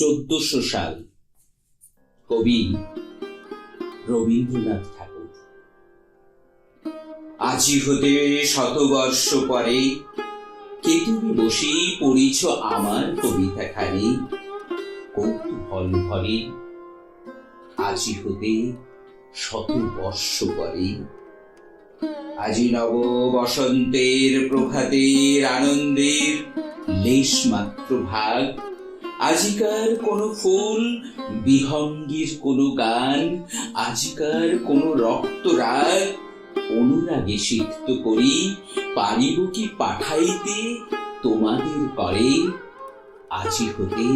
চোদ্দশো সাল কবি রবীন্দ্রনাথ ঠাকুর। আজি হতে শতবর্ষ পরে কে তুমি বসি পড়িছ আমার কবিতা খানি কৌতূহল ভরে আজি হতে শত বর্ষ পরে। আজি নব বসন্তের প্রভাতের আনন্দের লেশ মাত্র ভাগ আজিকার কোন ফুল বিহঙ্গীর কোন গান, আজিকার কোন রক্ত রাগ অনুরাগে সিক্ত করি, পারিব কি পাঠাইতে, তোমাদের করে, আজি হতে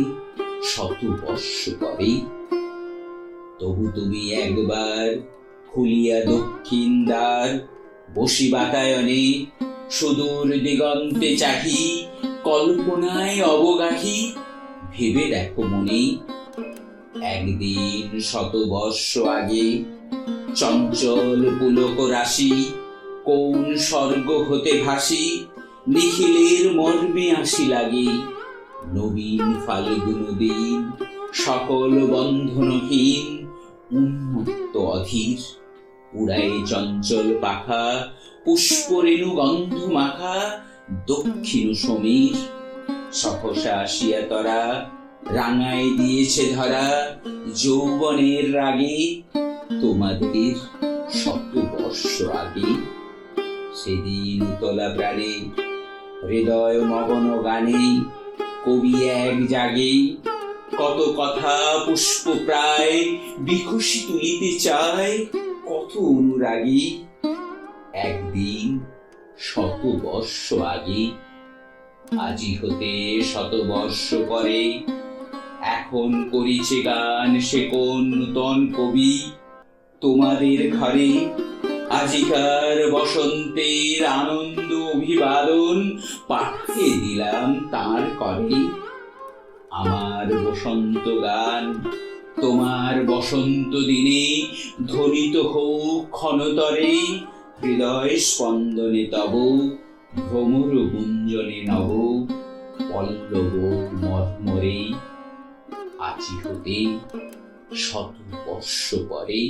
শত বর্ষ করে তবু তুমি একবার খুলিয়া দক্ষিণ দ্বার, বসি বাতায়নে সুদূর দিগন্তে চাহি, কল্পনায় অবগাহী ভেবে দেখো মনে। একদিন শত বর্ষ আগে চঞ্চল পুলক রাশি, কোন স্বর্গ হতে ভাসি, নিখিলের মর্মে আসি লাগে। নবীন ফাল্গুন দিন, সকল বন্ধনহীন উন্মত্ত অধীর। উড়ায় চঞ্চল পাখা, পুষ্পরেণু গন্ধ মাখা দক্ষিণ সমীর। সহসা আসিয়া তরা, রাঙায় দিয়েছে ধরা, যৌবনের রাগে। তোমাদের শত বর্ষ আগে সেদিন উতলা প্রাণে, হৃদয় মগন গানে, কবি এক জাগে, কত কথা পুষ্প প্রায় বিকশি তুলিতে চায়, কত অনুরাগী। একদিন শত বর্ষ আগে আজি হতে শত বর্ষ পরে, এখন করিছে গান সে কোন নূতন কবি? তোমাদের ঘরে আজিকার বসন্তের আনন্দ অভিবাদন পাঠিয়ে দিলাম তার করে। আমার বসন্ত গান তোমার বসন্ত দিনে ধ্বনিত হোক ক্ষণতরে, হৃদয় স্পন্দনে তব ভ্রমর গুঞ্জনে নব পল্লব মর্মরে আজি হতে শত বর্ষ পরে